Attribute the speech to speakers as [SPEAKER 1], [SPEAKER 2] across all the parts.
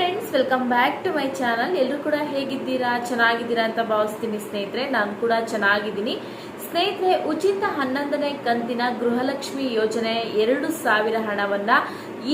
[SPEAKER 1] Friends welcome back to my channel ಎಲ್ಲರೂ ಕೂಡ ಹೇಗಿದ್ದೀರಾ? ಚೆನ್ನಾಗಿದ್ದೀರಾ ಅಂತ ಭಾವಿಸ್ತೀನಿ ಸ್ನೇಹಿತರೆ. ನಾನು ಕೂಡ ಚೆನ್ನಾಗಿದ್ದೀನಿ. ಸ್ನೇಹಿತರೆ, ಉಚಿತ ಹನ್ನೊಂದನೇ ಕಂತಿನ ಗೃಹಲಕ್ಷ್ಮಿ ಯೋಜನೆ ಎರಡು ಸಾವಿರ ಹಣವನ್ನ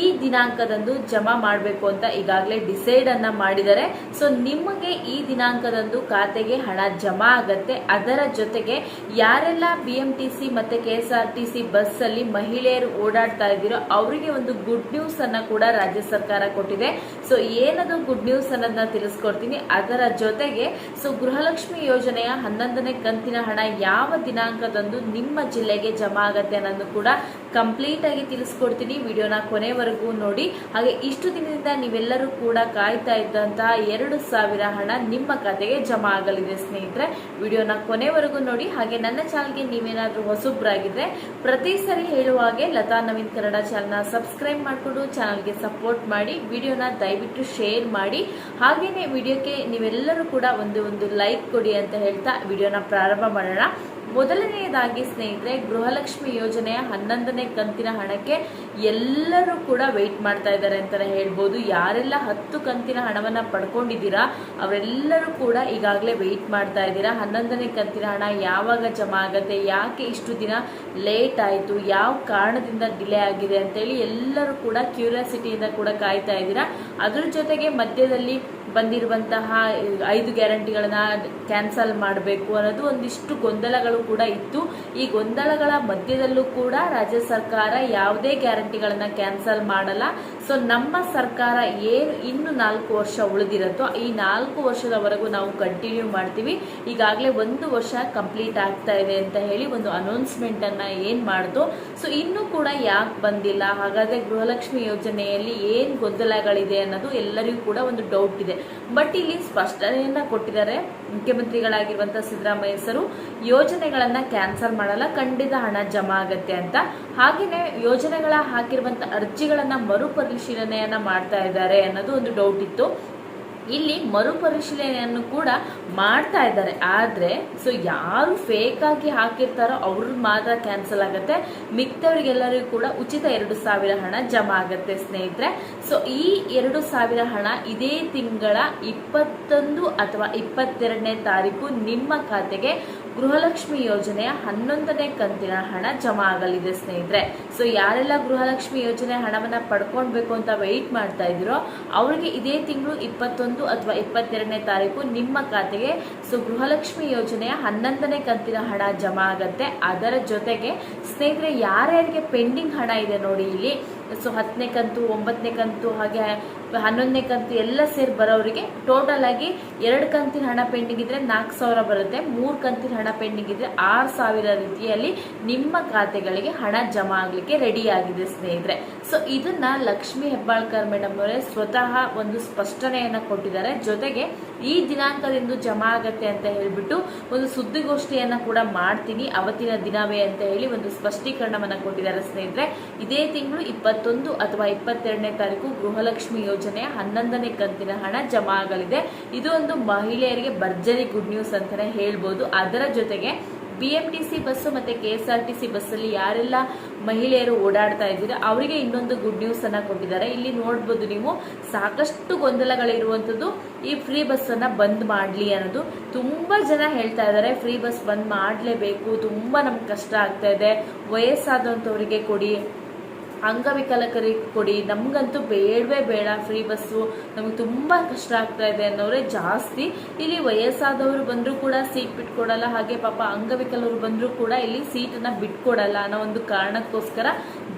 [SPEAKER 1] ಈ ದಿನಾಂಕದಂದು ಜಮಾ ಮಾಡಬೇಕು ಅಂತ ಈಗಾಗಲೇ ಡಿಸೈಡ್ ಅನ್ನ ಮಾಡಿದ್ದಾರೆ. ಸೊ ನಿಮಗೆ ಈ ದಿನಾಂಕದಂದು ಖಾತೆಗೆ ಹಣ ಜಮಾ ಆಗತ್ತೆ. ಅದರ ಜೊತೆಗೆ ಯಾರೆಲ್ಲ ಬಿ ಎಂ ಟಿ ಸಿ ಮತ್ತೆ K S R T C bus ಅಲ್ಲಿ ಮಹಿಳೆಯರು ಓಡಾಡ್ತಾ ಇದ್ದೀರೋ ಅವರಿಗೆ ಒಂದು ಗುಡ್ ನ್ಯೂಸ್ ಅನ್ನ ಕೂಡ ರಾಜ್ಯ ಸರ್ಕಾರ ಕೊಟ್ಟಿದೆ. ಸೊ ಏನದು ಗುಡ್ ನ್ಯೂಸ್ ಅನ್ನೋದನ್ನ ತಿಳಿಸ್ಕೊಡ್ತೀನಿ. ಅದರ ಜೊತೆಗೆ ಸೊ ಗೃಹಲಕ್ಷ್ಮಿ ಯೋಜನೆಯ ಹನ್ನೊಂದನೇ ಕಂತಿನ ಹಣ ಯಾವ ದಿನಾಂಕದಂದು ನಿಮ್ಮ ಜಿಲ್ಲೆಗೆ ಜಮಾ ಆಗತ್ತೆ ಅನ್ನೋದು ಕೂಡ ಕಂಪ್ಲೀಟ್ ಆಗಿ ತಿಳಿಸ್ಕೊಡ್ತೀನಿ. ವಿಡಿಯೋನ ಕೊನೆವರೆಗೂ ನೋಡಿ. ಹಾಗೆ ಇಷ್ಟು ದಿನದಿಂದ ನೀವೆಲ್ಲರೂ ಕೂಡ ಕಾಯ್ತಾ ಇದ್ದಂತಹ ಎರಡು ಸಾವಿರ ಹಣ ನಿಮ್ಮ ಖಾತೆಗೆ ಜಮಾ ಆಗಲಿದೆ ಸ್ನೇಹಿತರೆ. ವಿಡಿಯೋನ ಕೊನೆವರೆಗೂ ನೋಡಿ. ಹಾಗೆ ನನ್ನ ಚಾನಲ್ಗೆ ನೀವೇನಾದರೂ ಹೊಸಬ್ರಾಗಿದ್ರೆ ಪ್ರತಿ ಸರಿ ಹೇಳುವ ಹಾಗೆ ಲತಾ ನವೀನ್ ಕನ್ನಡ ಚಾನಲ್ನ ಸಬ್ಸ್ಕ್ರೈಬ್ ಮಾಡಿಕೊಂಡು ಚಾನಲ್ಗೆ ಸಪೋರ್ಟ್ ಮಾಡಿ, ವಿಡಿಯೋನ ದಯವಿಟ್ಟು ಶೇರ್ ಮಾಡಿ. ಹಾಗೆಯೇ ವಿಡಿಯೋಕ್ಕೆ ನೀವೆಲ್ಲರೂ ಕೂಡ ಒಂದು ಒಂದು ಲೈಕ್ ಕೊಡಿ ಅಂತ ಹೇಳ್ತಾ ವಿಡಿಯೋನ ಪ್ರಾರಂಭ ಮಾಡೋಣ. ಮೊದಲನೆಯದಾಗಿ ಸ್ನೇಹಿತರೆ, ಗೃಹಲಕ್ಷ್ಮಿ ಯೋಜನೆಯ ಹನ್ನೊಂದನೇ ಕಂತಿನ ಹಣಕ್ಕೆ ಎಲ್ಲರೂ ಕೂಡ ವೆಯ್ಟ್ ಮಾಡ್ತಾ ಇದ್ದಾರೆ ಅಂತಲೇ ಹೇಳ್ಬೋದು. ಯಾರೆಲ್ಲ ಹತ್ತು ಕಂತಿನ ಹಣವನ್ನ ಪಡ್ಕೊಂಡಿದ್ದೀರಾ, ಅವರೆಲ್ಲರೂ ಕೂಡ ಈಗಾಗಲೇ ವೆಯ್ಟ್ ಮಾಡ್ತಾ ಇದ್ದೀರಾ. ಹನ್ನೊಂದನೇ ಕಂತಿನ ಹಣ ಯಾವಾಗ ಜಮಾ ಆಗುತ್ತೆ, ಯಾಕೆ ಇಷ್ಟು ದಿನ ಲೇಟ್ ಆಯಿತು, ಯಾವ ಕಾರಣದಿಂದ ಡಿಲೇ ಆಗಿದೆ ಅಂತೇಳಿ ಎಲ್ಲರೂ ಕೂಡ ಕ್ಯೂರಿಯಾಸಿಟಿಯಿಂದ ಕೂಡ ಕಾಯ್ತಾ ಇದ್ದೀರಾ. ಅದ್ರ ಜೊತೆಗೆ ಮಧ್ಯದಲ್ಲಿ ಬಂದಿರುವಂತಹ ಐದು ಗ್ಯಾರಂಟಿಗಳನ್ನ ಕ್ಯಾನ್ಸಲ್ ಮಾಡಬೇಕು ಅನ್ನೋದು ಒಂದಿಷ್ಟು ಗೊಂದಲಗಳು ಕೂಡ ಇತ್ತು. ಈ ಗೊಂದಲಗಳ ಮಧ್ಯದಲ್ಲೂ ಕೂಡ ರಾಜ್ಯ ಸರ್ಕಾರ ಯಾವುದೇ ಗ್ಯಾರಂಟಿಗಳನ್ನ ಕ್ಯಾನ್ಸಲ್ ಮಾಡಲ್ಲ. ಸೊ ನಮ್ಮ ಸರ್ಕಾರ ಏನು ಇನ್ನು ನಾಲ್ಕು ವರ್ಷ ಉಳಿದಿರುತ್ತೋ ಈ ನಾಲ್ಕು ವರ್ಷದವರೆಗೂ ನಾವು ಕಂಟಿನ್ಯೂ ಮಾಡ್ತೀವಿ. ಈಗಾಗಲೇ ಒಂದು ವರ್ಷ ಕಂಪ್ಲೀಟ್ ಆಗ್ತಾ ಇದೆ ಅಂತ ಹೇಳಿ ಒಂದು ಅನೌನ್ಸ್ಮೆಂಟ್ ಅನ್ನ ಏನ್ ಮಾಡ್ದು ಸೊ ಇನ್ನೂ ಕೂಡ ಯಾಕೆ ಬಂದಿಲ್ಲ? ಹಾಗಾದರೆ ಗೃಹಲಕ್ಷ್ಮಿ ಯೋಜನೆಯಲ್ಲಿ ಏನು ಗೊಂದಲಗಳಿದೆ ಅನ್ನೋದು ಎಲ್ಲರಿಗೂ ಕೂಡ ಒಂದು ಡೌಟ್ ಇದೆ. ಬಟ್ ಇಲ್ಲಿ ಸ್ಪಷ್ಟನೆಯನ್ನು ಕೊಟ್ಟಿದ್ದಾರೆ ಮುಖ್ಯಮಂತ್ರಿಗಳಾಗಿರುವಂಥ ಸಿದ್ದರಾಮಯ್ಯ ಸರು. ಯೋಜನೆಗಳನ್ನ ಕ್ಯಾನ್ಸಲ್ ಮಾಡಲ್ಲ, ಖಂಡಿತ ಹಣ ಜಮಾ ಆಗತ್ತೆ ಅಂತ. ಹಾಗೆಯೇ ಯೋಜನೆಗಳ ಹಾಕಿರುವಂತ ಅರ್ಜಿಗಳನ್ನ ಮರುಪರಿಶೀಲನೆಯನ್ನು ಮಾಡ್ತಾ ಇದ್ದಾರೆ ಅನ್ನೋದು ಒಂದು ಡೌಟ್ ಇತ್ತು. ಇಲ್ಲಿ ಮರುಪರಿಶೀಲನೆಯನ್ನು ಕೂಡ ಮಾಡ್ತಾ ಇದ್ದಾರೆ. ಆದರೆ ಸೊ ಯಾರು ಫೇಕ್ ಆಗಿ ಹಾಕಿರ್ತಾರೋ ಅವ್ರ ಮಾತ್ರ ಕ್ಯಾನ್ಸಲ್ ಆಗುತ್ತೆ. ಮಿಕ್ತವ್ರಿಗೆಲ್ಲರಿಗೂ ಕೂಡ ಉಚಿತ ಎರಡು ಸಾವಿರ ಹಣ ಜಮಾ ಆಗುತ್ತೆ ಸ್ನೇಹಿತರೆ. ಸೊ ಈ ಎರಡು ಸಾವಿರ ಹಣ ಇದೇ ತಿಂಗಳ ಇಪ್ಪತ್ತೊಂದು ಅಥವಾ ಇಪ್ಪತ್ತೆರಡನೇ ತಾರೀಕು ನಿಮ್ಮ ಖಾತೆಗೆ ಗೃಹಲಕ್ಷ್ಮಿ ಯೋಜನೆಯ ಹನ್ನೊಂದನೇ ಕಂತಿನ ಹಣ ಜಮಾ ಆಗಲಿದೆ ಸ್ನೇಹಿತರೆ. ಸೊ ಯಾರೆಲ್ಲ ಗೃಹಲಕ್ಷ್ಮಿ ಯೋಜನೆ ಹಣವನ್ನ ಪಡ್ಕೊಳ್ಬೇಕು ಅಂತ ವೆಯ್ಟ್ ಮಾಡ್ತಾ ಇದ್ದೀರೋ, ಅವರಿಗೆ ಇದೇ ತಿಂಗಳು ಇಪ್ಪತ್ತೊಂದು ಅಥವಾ ಇಪ್ಪತ್ತೆರಡನೇ ತಾರೀಕು ನಿಮ್ಮ ಖಾತೆಗೆ. ಸೊ ಗೃಹಲಕ್ಷ್ಮಿ ಯೋಜನೆಯ ಹನ್ನೊಂದನೇ ಕಂತಿನ ಹಣ ಜಮಾ ಆಗತ್ತೆ. ಅದರ ಜೊತೆಗೆ ಸ್ನೇಹಿತರೆ, ಯಾರ್ಯಾರಿಗೆ ಪೆಂಡಿಂಗ್ ಹಣ ಇದೆ ನೋಡಿ ಇಲ್ಲಿ ಸೊ ಹತ್ತನೇ ಕಂತು, ಒಂಬತ್ತನೇ ಕಂತು, ಹಾಗೆ ಹನ್ನೊಂದನೇ ಕಂತು ಎಲ್ಲ ಸೇರಿ ಬರೋರಿಗೆ ಟೋಟಲ್ ಆಗಿ ಎರಡು ಕಂತಿನ ಹಣ ಪೆಂಡಿಂಗ್ ಇದ್ರೆ ನಾಲ್ಕು ಸಾವಿರ ಬರುತ್ತೆ. ಮೂರು ಕಂತಿನ ಹಣ ಪೆಂಡಿಂಗ್ ಇದ್ರೆ ಆರು ಸಾವಿರ ರೀತಿಯಲ್ಲಿ ನಿಮ್ಮ ಖಾತೆಗಳಿಗೆ ಹಣ ಜಮಾ ಆಗ್ಲಿಕ್ಕೆ ರೆಡಿ ಆಗಿದೆ, ಸ್ನೇಹಿತರೆ. ಸೊ ಇದನ್ನ ಲಕ್ಷ್ಮಿ ಹೆಬ್ಬಾಳ್ಕರ್ ಮೇಡಮ್ ಅವರೇ ಸ್ವತಃ ಒಂದು ಸ್ಪಷ್ಟನೆಯನ್ನ ಕೊಟ್ಟಿದ್ದಾರೆ. ಜೊತೆಗೆ ಈ ದಿನಾಂಕದಿಂದ ಜಮಾ ಆಗತ್ತೆ ಅಂತ ಹೇಳ್ಬಿಟ್ಟು ಒಂದು ಸುದ್ದಿಗೋಷ್ಠಿಯನ್ನ ಕೂಡ ಮಾಡ್ತೀನಿ. ಅವತ್ತಿನ ದಿನವೇ ಅಂತ ಹೇಳಿ ಒಂದು ಸ್ಪಷ್ಟೀಕರಣವನ್ನ ಕೊಟ್ಟಿದ್ದಾರೆ, ಸ್ನೇಹಿತರೆ. ಇದೇ ತಿಂಗಳು ಇಪ್ಪತ್ತೊಂದು ಅಥವಾ ಇಪ್ಪತ್ತೆರಡನೇ ತಾರೀಕು ಗೃಹಲಕ್ಷ್ಮಿ ಯೋಜನೆ ಹನ್ನೊಂದನೇ ಕಂತಿನ ಹಣ ಜಮಾ ಆಗಲಿದೆ. ಇದು ಒಂದು ಮಹಿಳೆಯರಿಗೆ ಭರ್ಜರಿ ಗುಡ್ ನ್ಯೂಸ್ ಅಂತಾನೆ ಹೇಳ್ಬೋದು. ಅದರ ಜೊತೆಗೆ B M T C bus ಮತ್ತೆ K S R T C ಬಸ್ಸಲ್ಲಿ ಯಾರೆಲ್ಲ ಮಹಿಳೆಯರು ಓಡಾಡ್ತಾ ಇದ್ದೀರಾ ಅವರಿಗೆ ಇನ್ನೊಂದು ಗುಡ್ ನ್ಯೂಸ್ ಅನ್ನ ಕೊಟ್ಟಿದ್ದಾರೆ. ಇಲ್ಲಿ ನೋಡ್ಬೋದು ನೀವು, ಸಾಕಷ್ಟು ಗೊಂದಲಗಳಿರುವಂಥದ್ದು ಈ ಫ್ರೀ ಬಸ್ ಅನ್ನ ಬಂದ್ ಮಾಡಲಿ ಅನ್ನೋದು. ತುಂಬಾ ಜನ ಹೇಳ್ತಾ ಇದ್ದಾರೆ ಫ್ರೀ ಬಸ್ ಬಂದ್ ಮಾಡಲೇಬೇಕು. ತುಂಬಾ ನಮ್ಗೆ ಕಷ್ಟ ಆಗ್ತಾ ಇದೆ. ವಯಸ್ಸಾದಂಥವರಿಗೆ ಕೊಡಿ. ಅಂಗವಿಕಲಕರಿಗೆ ಕೊಡಿ. ನಮಗಂತೂ ಬೇಡವೇ ಬೇಡ ಫ್ರೀ ಬಸ್ಸು. ನಮಗೆ ತುಂಬ ಕಷ್ಟ ಆಗ್ತಾ ಇದೆ ಅನ್ನೋರೇ ಜಾಸ್ತಿ. ಇಲ್ಲಿ ವಯಸ್ಸಾದವರು ಬಂದರೂ ಕೂಡ ಸೀಟ್ ಬಿಟ್ಕೊಡಲ್ಲ ಹಾಗೆ ಪಾಪ ಅಂಗವಿಕಲರು ಬಂದರೂ ಕೂಡ ಇಲ್ಲಿ ಸೀಟನ್ನು ಬಿಟ್ಕೊಡಲ್ಲ ಅನ್ನೋ ಒಂದು ಕಾರಣಕ್ಕೋಸ್ಕರ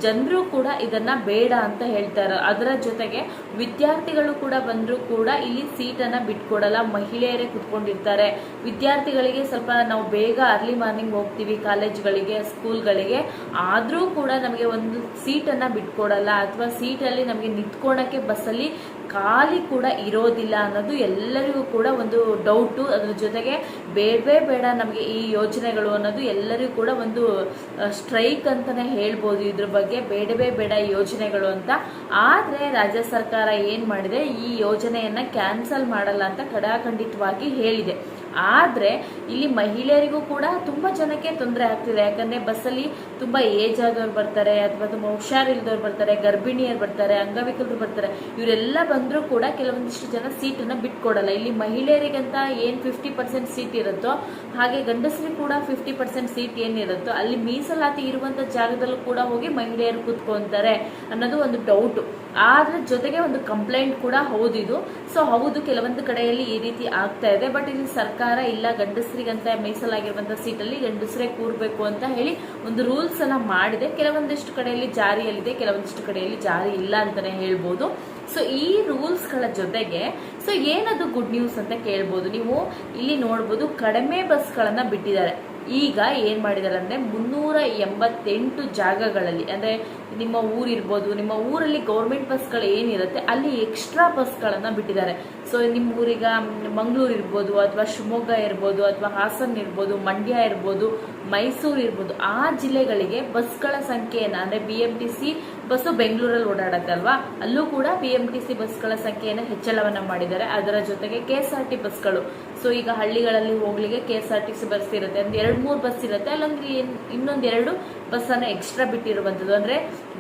[SPEAKER 1] ಜನರು ಕೂಡ ಇದನ್ನ ಬೇಡ ಅಂತ ಹೇಳ್ತಾರೆ. ಅದರ ಜೊತೆಗೆ ವಿದ್ಯಾರ್ಥಿಗಳು ಕೂಡ ಬಂದರೂ ಕೂಡ ಇಲ್ಲಿ ಸೀಟನ್ನ ಬಿಟ್ಕೊಡಲ್ಲ, ಮಹಿಳೆಯರೇ ಕುತ್ಕೊಂಡಿರ್ತಾರೆ. ವಿದ್ಯಾರ್ಥಿಗಳಿಗೆ ಸ್ವಲ್ಪ ನಾವು ಬೇಗ ಅರ್ಲಿ ಮಾರ್ನಿಂಗ್ ಹೋಗ್ತೀವಿ ಕಾಲೇಜ್ಗಳಿಗೆ ಸ್ಕೂಲ್ಗಳಿಗೆ ಆದರೂ ಕೂಡ ನಮಗೆ ಒಂದು ಸೀಟನ್ನು ಬಿಟ್ಕೊಡಲ್ಲ, ಅಥವಾ ಸೀಟಲ್ಲಿ ನಮಗೆ ನಿಂತ್ಕೊಳಕ್ಕೆ ಬಸ್ಸಲ್ಲಿ ಖಾಲಿ ಕೂಡ ಇರೋದಿಲ್ಲ ಅನ್ನೋದು ಎಲ್ಲರಿಗೂ ಕೂಡ ಒಂದು ಡೌಟು ಅದ್ರ ಜೊತೆಗೆ ಬೇಡವೇ ಬೇಡ ನಮಗೆ ಈ ಯೋಜನೆಗಳು ಅನ್ನೋದು ಎಲ್ಲರಿಗೂ ಕೂಡ ಒಂದು ಸ್ಟ್ರೈಕ್ ಅಂತಾನೆ ಹೇಳ್ಬೋದು ಇದ್ರ ಬಗ್ಗೆ, ಬೇಡವೇ ಬೇಡ ಯೋಜನೆಗಳು ಅಂತ. ಆದರೆ ರಾಜ್ಯ ಸರ್ಕಾರ ಏನು ಮಾಡಿದೆ, ಈ ಯೋಜನೆಯನ್ನು ಕ್ಯಾನ್ಸಲ್ ಮಾಡಲ್ಲ ಅಂತ ಕಡಾಖಂಡಿತವಾಗಿ ಹೇಳಿದೆ. ಆದ್ರೆ ಇಲ್ಲಿ ಮಹಿಳೆಯರಿಗೂ ಕೂಡ ತುಂಬಾ ಜನಕ್ಕೆ ತೊಂದರೆ ಆಗ್ತಿದೆ. ಯಾಕಂದ್ರೆ ಬಸ್ಸಲ್ಲಿ ತುಂಬಾ ಏಜ್ ಆದವ್ರು ಬರ್ತಾರೆ, ಅಥವಾ ತುಂಬಾ ಹುಷಾರಿಲ್ದವ್ರು ಬರ್ತಾರೆ ಗರ್ಭಿಣಿಯರು ಬರ್ತಾರೆ, ಅಂಗವಿಕಲರು ಬರ್ತಾರೆ. ಇವರೆಲ್ಲ ಬಂದರೂ ಕೂಡ ಕೆಲವೊಂದಿಷ್ಟು ಜನ ಸೀಟನ್ನು ಬಿಟ್ಕೊಡಲ್ಲ. ಇಲ್ಲಿ ಮಹಿಳೆಯರಿಗಂತ ಏನ್ ಫಿಫ್ಟಿ ಪರ್ಸೆಂಟ್ ಸೀಟ್ ಇರುತ್ತೋ, ಹಾಗೆ ಗಂಡಸರಿಗೆ ಕೂಡ ಫಿಫ್ಟಿ ಪರ್ಸೆಂಟ್ ಸೀಟ್ ಏನಿರುತ್ತೋ, ಅಲ್ಲಿ ಮೀಸಲಾತಿ ಇರುವಂತ ಜಾಗದಲ್ಲೂ ಕೂಡ ಹೋಗಿ ಮಹಿಳೆಯರು ಕೂತ್ಕೊಂತಾರೆ ಅನ್ನೋದು ಒಂದು ಡೌಟ್ ಅದ್ರ ಜೊತೆಗೆ ಒಂದು ಕಂಪ್ಲೇಂಟ್ ಕೂಡ ಹೌದಿದು. ಸೊ ಹೌದು, ಕೆಲವೊಂದು ಕಡೆಯಲ್ಲಿ ಈ ರೀತಿ ಆಗ್ತಾ ಇದೆ. ಬಟ್ ಇಲ್ಲಿ ಸರ್ಕಾರ ಇಲ್ಲ, ಗಂಡಸರಿಗಂತ ಮೀಸಲಾಗಿರುವಂತ ಸೀಟಲ್ಲಿ ಗಂಡಸರೇ ಕೂರ್ಬೇಕು ಅಂತ ಹೇಳಿ ಒಂದು ರೂಲ್ಸ್ ಅನ್ನ ಮಾಡಿದೆ. ಕೆಲವೊಂದಿಷ್ಟು ಕಡೆಯಲ್ಲಿ ಜಾರಿಯಲ್ಲಿದೆ, ಕೆಲವೊಂದಿಷ್ಟು ಕಡೆಯಲ್ಲಿ ಜಾರಿ ಇಲ್ಲ ಅಂತಾನೆ ಹೇಳ್ಬೋದು. ಸೊ ಈ ರೂಲ್ಸ್ಗಳ ಜೊತೆಗೆ ಸೊ ಏನದು ಗುಡ್ ನ್ಯೂಸ್ ಅಂತ ಕೇಳ್ಬೋದು. ನೀವು ಇಲ್ಲಿ ನೋಡ್ಬೋದು, ಕಡಿಮೆ ಬಸ್ಗಳನ್ನ ಬಿಟ್ಟಿದ್ದಾರೆ. ಈಗ ಏನು ಮಾಡಿದ್ದಾರೆ ಅಂದರೆ ಮುನ್ನೂರ ಎಂಬತ್ತೆಂಟು ಜಾಗಗಳಲ್ಲಿ, ಅಂದರೆ ನಿಮ್ಮ ಊರಿರ್ಬೋದು ನಿಮ್ಮ ಊರಲ್ಲಿ ಗೌರ್ಮೆಂಟ್ ಬಸ್ಗಳು ಏನಿರುತ್ತೆ ಅಲ್ಲಿ ಎಕ್ಸ್ಟ್ರಾ ಬಸ್ಗಳನ್ನು ಬಿಟ್ಟಿದ್ದಾರೆ. ಸೊ ನಿಮ್ಮ ಊರಿಗ ಮಂಗಳೂರು ಇರ್ಬೋದು, ಅಥವಾ ಶಿವಮೊಗ್ಗ ಇರ್ಬೋದು, ಅಥವಾ ಹಾಸನ್ ಇರ್ಬೋದು, ಮಂಡ್ಯ ಇರ್ಬೋದು, ಮೈಸೂರು ಇರ್ಬೋದು, ಆ ಜಿಲ್ಲೆಗಳಿಗೆ ಬಸ್ಗಳ ಸಂಖ್ಯೆಯನ್ನು, ಅಂದರೆ B M T C bus ಬೆಂಗಳೂರಲ್ಲಿ ಓಡಾಡುತ್ತೆ ಅಲ್ವಾ? ಅಲ್ಲೂ ಕೂಡ ಬಿ ಎಂ ಟಿ ಸಿ ಬಸ್ಗಳ ಸಂಖ್ಯೆಯನ್ನು ಹೆಚ್ಚಳವನ್ನು ಮಾಡಿದ್ದಾರೆ. ಅದರ ಜೊತೆಗೆ ಕೆ ಎಸ್ ಆರ್ ಟಿ ಬಸ್ಗಳು ಸೊ ಈಗ ಹಳ್ಳಿಗಳಲ್ಲಿ ಹೋಗ್ಲಿಕ್ಕೆ K S R T C bus ಇರುತ್ತೆ. ಒಂದು ಎರಡು ಮೂರು ಬಸ್ ಇರುತ್ತೆ. ಅಲ್ಲೊಂದು ಇನ್ನೊಂದು ಎರಡು ಬಸ್ಸನ್ನು ಎಕ್ಸ್ಟ್ರಾ ಬಿಟ್ಟಿರುವಂಥದ್ದು. ಅಂದ್ರೆ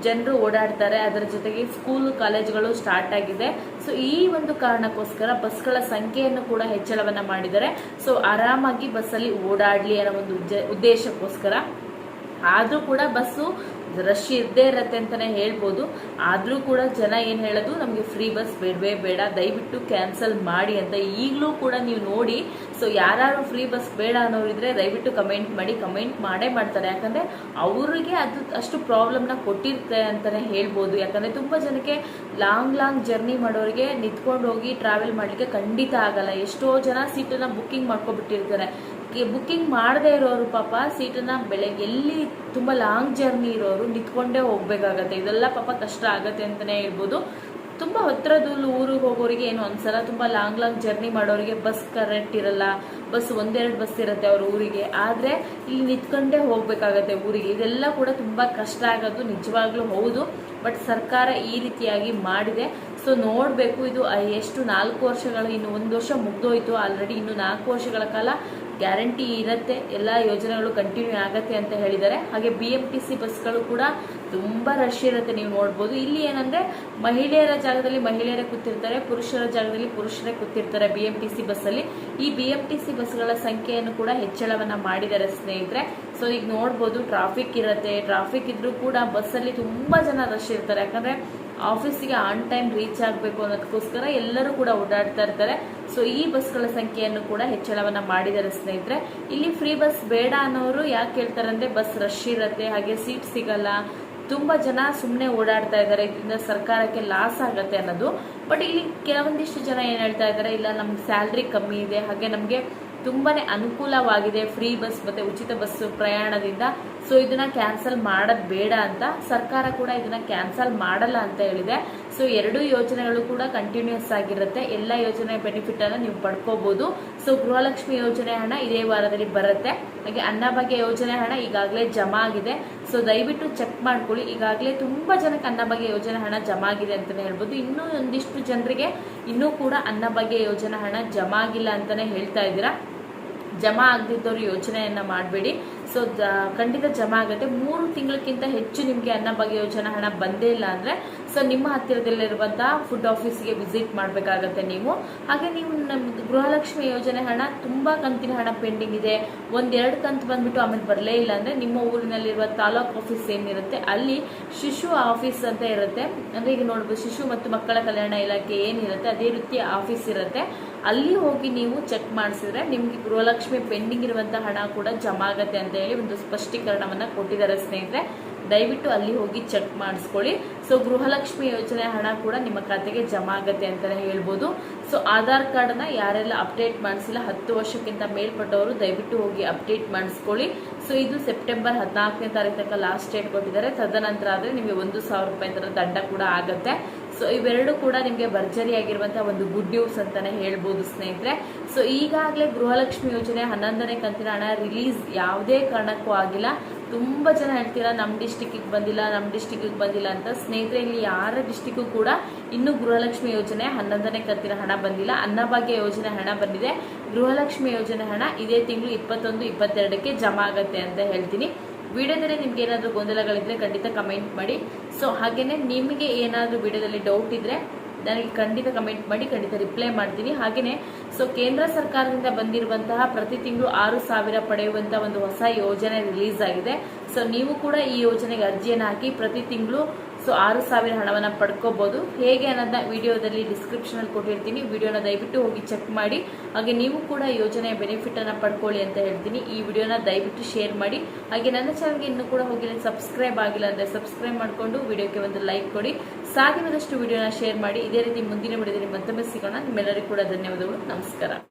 [SPEAKER 1] ಜನರು ಓಡಾಡ್ತಾರೆ. ಅದರ ಜೊತೆಗೆ ಸ್ಕೂಲ್ ಕಾಲೇಜುಗಳು ಸ್ಟಾರ್ಟ್ ಆಗಿದೆ. ಸೊ ಈ ಒಂದು ಕಾರಣಕ್ಕೋಸ್ಕರ ಬಸ್ಗಳ ಸಂಖ್ಯೆಯನ್ನು ಕೂಡ ಹೆಚ್ಚಳವನ್ನು ಮಾಡಿದ್ದಾರೆ. ಸೊ ಆರಾಮಾಗಿ ಬಸ್ಸಲ್ಲಿ ಓಡಾಡಲಿ ಅನ್ನೋ ಒಂದು ಉದ್ದೇಶಕ್ಕೋಸ್ಕರ. ಆದರೂ ಕೂಡ ಬಸ್ಸು ರಶ್ ಇದ್ದೇ ಇರತ್ತೆ ಅಂತಾನೆ ಹೇಳ್ಬೋದು. ಆದರೂ ಕೂಡ ಜನ ಏನು ಹೇಳೋದು, ನಮಗೆ ಫ್ರೀ ಬಸ್ ಬೇಡವೇ ಬೇಡ, ದಯವಿಟ್ಟು ಕ್ಯಾನ್ಸಲ್ ಮಾಡಿ ಅಂತ ಈಗಲೂ ಕೂಡ ನೀವು ನೋಡಿ. ಸೊ ಯಾರು ಫ್ರೀ ಬಸ್ ಬೇಡ ಅನ್ನೋರಿದ್ರೆ ದಯವಿಟ್ಟು ಕಮೆಂಟ್ ಮಾಡಿ ಕಮೆಂಟ್ ಮಾಡೇ ಮಾಡ್ತಾರೆ. ಯಾಕಂದ್ರೆ ಅವರಿಗೆ ಅದು ಅಷ್ಟು ಪ್ರಾಬ್ಲಮ್ನ ಕೊಟ್ಟಿರುತ್ತೆ ಅಂತಾನೆ ಹೇಳ್ಬೋದು. ಯಾಕಂದ್ರೆ ತುಂಬಾ ಜನಕ್ಕೆ ಲಾಂಗ್ ಲಾಂಗ್ ಜರ್ನಿ ಮಾಡೋರಿಗೆ ನಿಂತ್ಕೊಂಡು ಹೋಗಿ ಟ್ರಾವೆಲ್ ಮಾಡ್ಲಿಕ್ಕೆ ಖಂಡಿತ ಆಗಲ್ಲ. ಎಷ್ಟೋ ಜನ ಸೀಟನ್ನು ಬುಕ್ಕಿಂಗ್ ಮಾಡ್ಕೊಬಿಟ್ಟಿರ್ತಾರೆ. ಬುಕ್ಕಿಂಗ್ ಮಾಡದೇ ಇರೋರು ಪಾಪ ಸೀಟನ್ನ ಬೆಳಗ್ಗೆ ಎಲ್ಲಿ ತುಂಬಾ ಲಾಂಗ್ ಜರ್ನಿ ಇರೋರು ನಿಂತ್ಕೊಂಡೇ ಹೋಗ್ಬೇಕಾಗತ್ತೆ. ಇದೆಲ್ಲ ಪಾಪ ಕಷ್ಟ ಆಗತ್ತೆ ಅಂತಲೇ ಹೇಳ್ಬೋದು. ತುಂಬಾ ಹತ್ತಿರದಲ್ಲಿ ಊರಿಗೆ ಹೋಗೋರಿಗೆ ಏನು ಅನ್ಸಲ್ಲ ತುಂಬಾ ಲಾಂಗ್ ಲಾಂಗ್ ಜರ್ನಿ ಮಾಡೋರಿಗೆ ಬಸ್ ಕರೆಕ್ಟ್ ಇರಲ್ಲ. ಬಸ್ ಒಂದೆರಡು ಬಸ್ ಇರುತ್ತೆ ಅವ್ರ ಊರಿಗೆ. ಆದ್ರೆ ಇಲ್ಲಿ ನಿಂತ್ಕೊಂಡೇ ಹೋಗ್ಬೇಕಾಗತ್ತೆ ಊರಿಗೆ. ಇದೆಲ್ಲ ಕೂಡ ತುಂಬಾ ಕಷ್ಟ ಆಗೋದು ನಿಜವಾಗ್ಲೂ ಹೌದು. ಬಟ್ ಸರ್ಕಾರ ಈ ರೀತಿಯಾಗಿ ಮಾಡಿದೆ. ಸೊ ನೋಡಬೇಕು ಇದು ಎಷ್ಟು ನಾಲ್ಕು ವರ್ಷಗಳು, ಇನ್ನು ಒಂದು ವರ್ಷ ಮುಗ್ದೋಯ್ತು ಆಲ್ರೆಡಿ ಇನ್ನು ನಾಲ್ಕು ವರ್ಷಗಳ ಕಾಲ ಗ್ಯಾರಂಟಿ ಇರುತ್ತೆ, ಎಲ್ಲ ಯೋಜನೆಗಳು ಕಂಟಿನ್ಯೂ ಆಗತ್ತೆ ಅಂತ ಹೇಳಿದ್ದಾರೆ. ಹಾಗೆ ಬಿ ಎಂ ಟಿ ಸಿ ಬಸ್ಗಳು ಕೂಡ ತುಂಬ ರಶ್ ಇರುತ್ತೆ ನೀವು ನೋಡ್ಬೋದು. ಇಲ್ಲಿ ಏನಂದ್ರೆ, ಮಹಿಳೆಯರ ಜಾಗದಲ್ಲಿ ಮಹಿಳೆಯರೇ ಕೂತಿರ್ತಾರೆ, ಪುರುಷರ ಜಾಗದಲ್ಲಿ ಪುರುಷರೇ ಕೂತಿರ್ತಾರೆ ಬಿ ಎಂ ಟಿ ಸಿ ಬಸ್ಸಲ್ಲಿ ಈ ಬಿ ಎಂ ಟಿ ಸಿ ಬಸ್ಗಳ ಸಂಖ್ಯೆಯನ್ನು ಕೂಡ ಹೆಚ್ಚಳವನ್ನು ಮಾಡಿದ್ದಾರೆ ಸ್ನೇಹಿತರೆ. ಸೊ ಈಗ ನೋಡ್ಬೋದು ಟ್ರಾಫಿಕ್ ಇರುತ್ತೆ ಟ್ರಾಫಿಕ್ ಇದ್ರೂ ಕೂಡ ಬಸ್ಸಲ್ಲಿ ತುಂಬ ಜನ ರಶ್ ಇರ್ತಾರೆ. ಯಾಕಂದ್ರೆ ಆಫೀಸಿಗೆ ಆನ್ ಟೈಮ್ ರೀಚ್ ಆಗಬೇಕು ಅನ್ನೋದಕ್ಕೋಸ್ಕರ ಎಲ್ಲರೂ ಕೂಡ ಓಡಾಡ್ತಾ ಇರ್ತಾರೆ. ಸೊ ಈ ಬಸ್ಗಳ ಸಂಖ್ಯೆಯನ್ನು ಕೂಡ ಹೆಚ್ಚಳವನ್ನ ಮಾಡಿದ್ದಾರೆ ಸ್ನೇಹಿತರೆ. ಇಲ್ಲಿ ಫ್ರೀ ಬಸ್ ಬೇಡ ಅನ್ನೋರು ಯಾಕೆ ಹೇಳ್ತಾರೆ ಅಂದ್ರೆ ಬಸ್ ರಶ್ ಇರುತ್ತೆ, ಹಾಗೆ ಸೀಟ್ ಸಿಗಲ್ಲ. ತುಂಬಾ ಜನ ಸುಮ್ಮನೆ ಓಡಾಡ್ತಾ ಇದ್ದಾರೆ, ಇದರಿಂದ ಸರ್ಕಾರಕ್ಕೆ ಲಾಸ್ ಆಗತ್ತೆ ಅನ್ನೋದು. ಬಟ್ ಇಲ್ಲಿ ಕೆಲವೊಂದಿಷ್ಟು ಜನ ಏನ್ ಹೇಳ್ತಾ ಇದ್ದಾರೆ, ಇಲ್ಲ ನಮ್ಗೆ ಸ್ಯಾಲ್ರಿ ಕಮ್ಮಿ ಇದೆ, ಹಾಗೆ ನಮಗೆ ತುಂಬಾನೇ ಅನುಕೂಲವಾಗಿದೆ ಫ್ರೀ ಬಸ್ ಮತ್ತೆ ಉಚಿತ ಬಸ್ ಪ್ರಯಾಣದಿಂದ. ಸೊ ಇದನ್ನ ಕ್ಯಾನ್ಸಲ್ ಮಾಡೋದ್ ಬೇಡ ಅಂತ ಸರ್ಕಾರ ಕೂಡ ಇದನ್ನ ಕ್ಯಾನ್ಸಲ್ ಮಾಡಲ್ಲ ಅಂತ ಹೇಳಿದೆ. ಸೊ ಎರಡು ಯೋಜನೆಗಳು ಕೂಡ ಕಂಟಿನ್ಯೂಸ್ ಆಗಿರುತ್ತೆ. ಎಲ್ಲ ಯೋಜನೆ ಬೆನಿಫಿಟ್ ಅನ್ನು ನೀವು ಪಡ್ಕೋಬಹುದು ಸೊ ಗೃಹಲಕ್ಷ್ಮಿ ಯೋಜನೆ ಹಣ ಇದೇ ವಾರದಲ್ಲಿ ಬರುತ್ತೆ. ಹಾಗೆ ಅನ್ನಭಾಗ್ಯ ಯೋಜನೆ ಹಣ ಈಗಾಗಲೇ ಜಮಾ ಆಗಿದೆ. ಸೊ ದಯವಿಟ್ಟು ಚೆಕ್ ಮಾಡ್ಕೊಳ್ಳಿ. ಈಗಾಗಲೇ ತುಂಬಾ ಜನಕ್ಕೆ ಅನ್ನಭಾಗ್ಯ ಯೋಜನೆ ಹಣ ಜಮಾ ಆಗಿದೆ ಅಂತಾನೆ ಹೇಳ್ಬೋದು. ಇನ್ನೂ ಒಂದಿಷ್ಟು ಜನರಿಗೆ ಇನ್ನೂ ಕೂಡ ಅನ್ನಭಾಗ್ಯ ಯೋಜನೆ ಹಣ ಜಮಾ ಆಗಿಲ್ಲ ಅಂತಾನೆ ಹೇಳ್ತಾ ಇದ್ದೀರಾ. ಜಮಾ ಆಗದಿದ್ದವರು ಯೋಜನೆಯನ್ನ ಮಾಡಬೇಡಿ. ಸೊ ಖಂಡಿತ ಜಮಾ ಆಗುತ್ತೆ. ಮೂರು ತಿಂಗಳಕ್ಕಿಂತ ಹೆಚ್ಚು ನಿಮಗೆ ಅನ್ನಭಾಗ್ಯ ಯೋಜನಾ ಹಣ ಬಂದೇ ಇಲ್ಲ ಅಂದರೆ ಸೊ ನಿಮ್ಮ ಹತ್ತಿರದಲ್ಲಿರುವಂಥ ಫುಡ್ ಆಫೀಸ್ಗೆ ವಿಸಿಟ್ ಮಾಡಬೇಕಾಗತ್ತೆ ನೀವು. ಹಾಗೆ ನೀವು ನಮ್ಮ ಗೃಹಲಕ್ಷ್ಮಿ ಯೋಜನೆ ಹಣ, ತುಂಬ ಕಂತಿನ ಹಣ ಪೆಂಡಿಂಗ್ ಇದೆ. ಒಂದೆರಡು ಕಂತು ಬಂದ್ಬಿಟ್ಟು ಆಮೇಲೆ ಬರಲೇ ಇಲ್ಲ ಅಂದರೆ, ನಿಮ್ಮ ಊರಿನಲ್ಲಿರುವ ತಾಲೂಕ್ ಆಫೀಸ್ ಏನಿರುತ್ತೆ, ಅಲ್ಲಿ ಶಿಶು ಆಫೀಸ್ ಅಂತ ಇರುತ್ತೆ. ಅಂದರೆ ಈಗ ನೋಡ್ಬೋದು, ಶಿಶು ಮತ್ತು ಮಕ್ಕಳ ಕಲ್ಯಾಣ ಇಲಾಖೆ ಏನಿರುತ್ತೆ, ಅದೇ ರೀತಿ ಆಫೀಸ್ ಇರುತ್ತೆ. ಅಲ್ಲಿ ಹೋಗಿ ನೀವು ಚೆಕ್ ಮಾಡಿಸಿದ್ರೆ ನಿಮಗೆ ಗೃಹಲಕ್ಷ್ಮಿ ಪೆಂಡಿಂಗ್ ಇರುವಂತಹ ಹಣ ಕೂಡ ಜಮಾ ಆಗತ್ತೆ ಅಂತ ಹೇಳಿ ಒಂದು ಸ್ಪಷ್ಟೀಕರಣವನ್ನ ಕೊಟ್ಟಿದ್ದಾರೆ ಸ್ನೇಹಿತರೆ. ದಯವಿಟ್ಟು ಅಲ್ಲಿ ಹೋಗಿ ಚೆಕ್ ಮಾಡಿಸ್ಕೊಳ್ಳಿ. ಸೊ ಗೃಹಲಕ್ಷ್ಮಿ ಯೋಜನೆ ಹಣ ಕೂಡ ನಿಮ್ಮ ಖಾತೆಗೆ ಜಮಾ ಆಗತ್ತೆ ಅಂತಾನೆ ಹೇಳ್ಬೋದು. ಸೊ ಆಧಾರ್ ಕಾರ್ಡ್ನ ಯಾರೆಲ್ಲ ಅಪ್ಡೇಟ್ ಮಾಡಿಸಿಲ್ಲ, ಹತ್ತು ವರ್ಷಕ್ಕಿಂತ ಮೇಲ್ಪಟ್ಟವರು ದಯವಿಟ್ಟು ಹೋಗಿ ಅಪ್ಡೇಟ್ ಮಾಡಿಸ್ಕೊಳ್ಳಿ. ಸೊ ಇದು ಸೆಪ್ಟೆಂಬರ್ ಹದಿನಾಲ್ಕನೇ ತಾರೀಕು ತನಕ ಲಾಸ್ಟ್ ಡೇಟ್ ಕೊಟ್ಟಿದ್ದಾರೆ. ತದನಂತರ ಆದರೆ ನಿಮಗೆ ಒಂದು ಸಾವಿರ ರೂಪಾಯಿ ಥರ ದಂಡ ಕೂಡ ಆಗತ್ತೆ. ಸೊ ಇವೆರಡು ಕೂಡ ನಿಮಗೆ ಭರ್ಜರಿಯಾಗಿರುವಂತಹ ಒಂದು ಗುಡ್ ನ್ಯೂಸ್ ಅಂತಾನೆ ಹೇಳ್ಬೋದು ಸ್ನೇಹಿತರೆ. ಸೊ ಈಗಾಗಲೇ ಗೃಹಲಕ್ಷ್ಮಿ ಯೋಜನೆ ಹನ್ನೊಂದನೇ ಕಂತಿನ ಹಣ ರಿಲೀಸ್ ಯಾವುದೇ ಕಾರಣಕ್ಕೂ ಆಗಿಲ್ಲ. ತುಂಬ ಜನ ಹೇಳ್ತೀರಾ ನಮ್ಮ ಡಿಸ್ಟಿಕ್ಕಿಗೆ ಬಂದಿಲ್ಲ ನಮ್ಮ ಡಿಸ್ಟಿಕ್ಕಿಗೆ ಬಂದಿಲ್ಲ ಅಂತ. ಸ್ನೇಹಿತರೆ, ಇಲ್ಲಿ ಯಾರ ಡಿಸ್ಟಿಕ್ಕು ಕೂಡ ಇನ್ನೂ ಗೃಹಲಕ್ಷ್ಮಿ ಯೋಜನೆ ಹನ್ನೊಂದನೇ ಕಂತಿನ ಹಣ ಬಂದಿಲ್ಲ. ಅನ್ನಭಾಗ್ಯ ಯೋಜನೆ ಹಣ ಬಂದಿದೆ. ಗೃಹಲಕ್ಷ್ಮಿ ಯೋಜನೆ ಹಣ ಇದೇ ತಿಂಗಳು ಇಪ್ಪತ್ತೊಂದು, ಇಪ್ಪತ್ತೆರಡಕ್ಕೆ ಜಮಾ ಆಗತ್ತೆ ಅಂತ ಹೇಳ್ತೀನಿ. ವಿಡಿಯೋದಲ್ಲಿ ನಿಮ್ಗೆ ಏನಾದರೂ ಗೊಂದಲಗಳಿದ್ರೆ ಖಂಡಿತ ಕಮೆಂಟ್ ಮಾಡಿ. ಸೊ ಹಾಗೇನೆ ನಿಮಗೆ ಏನಾದರೂ ವಿಡಿಯೋದಲ್ಲಿ ಡೌಟ್ ಇದ್ರೆ ನನಗೆ ಖಂಡಿತ ಕಮೆಂಟ್ ಮಾಡಿ, ಖಂಡಿತ ರಿಪ್ಲೈ ಮಾಡ್ತೀನಿ. ಹಾಗೆಯೇ ಸೊ ಕೇಂದ್ರ ಸರ್ಕಾರದಿಂದ ಬಂದಿರುವಂತಹ ಪ್ರತಿ ತಿಂಗಳು ಆರು ಸಾವಿರ ಪಡೆಯುವಂತಹ ಒಂದು ಹೊಸ ಯೋಜನೆ ರಿಲೀಸ್ ಆಗಿದೆ. ಸೊ ನೀವು ಕೂಡ ಈ ಯೋಜನೆಗೆ ಅರ್ಜಿಯನ್ನು ಹಾಕಿ ಪ್ರತಿ ತಿಂಗಳು ಸೊ ಆರು ಸಾವಿರ ಹಣವನ್ನು ಪಡ್ಕೋಬಹುದು ಹೇಗೆ ಅನ್ನೋದನ್ನ ವಿಡಿಯೋದಲ್ಲಿ ಡಿಸ್ಕ್ರಿಪ್ಷನ್ ಅಲ್ಲಿ ಕೊಟ್ಟಿರ್ತೀನಿ. ವಿಡಿಯೋನ ದಯವಿಟ್ಟು ಹೋಗಿ ಚೆಕ್ ಮಾಡಿ. ಹಾಗೆ ನೀವು ಕೂಡ ಯೋಜನೆಯ ಬೆನಿಫಿಟ್ ಅನ್ನ ಪಡ್ಕೊಳ್ಳಿ ಅಂತ ಹೇಳ್ತೀನಿ. ಈ ವಿಡಿಯೋನ ದಯವಿಟ್ಟು ಶೇರ್ ಮಾಡಿ. ಹಾಗೆ ನನ್ನ ಚಾನಲ್ಗೆ ಇನ್ನು ಕೂಡ ಹೋಗಿ ಸಬ್ಸ್ಕ್ರೈಬ್ ಆಗಿಲ್ಲ ಅಂದ್ರೆ ಸಬ್ಸ್ಕ್ರೈಬ್ ಮಾಡಿಕೊಂಡು ವಿಡಿಯೋಕ್ಕೆ ಒಂದು ಲೈಕ್ ಕೊಡಿ. ಸಾಧ್ಯವಾದಷ್ಟು ವಿಡಿಯೋನ ಶೇರ್ ಮಾಡಿ. ಇದೇ ರೀತಿ ಮುಂದಿನ ವಿಡಿಯೋದಲ್ಲಿ ಮತ್ತೊಮ್ಮೆ ಸಿಗೋಣ. ನಿಮ್ಮೆಲ್ಲರಿಗೂ ಕೂಡ ಧನ್ಯವಾದಗಳು. ನಮಸ್ಕಾರ.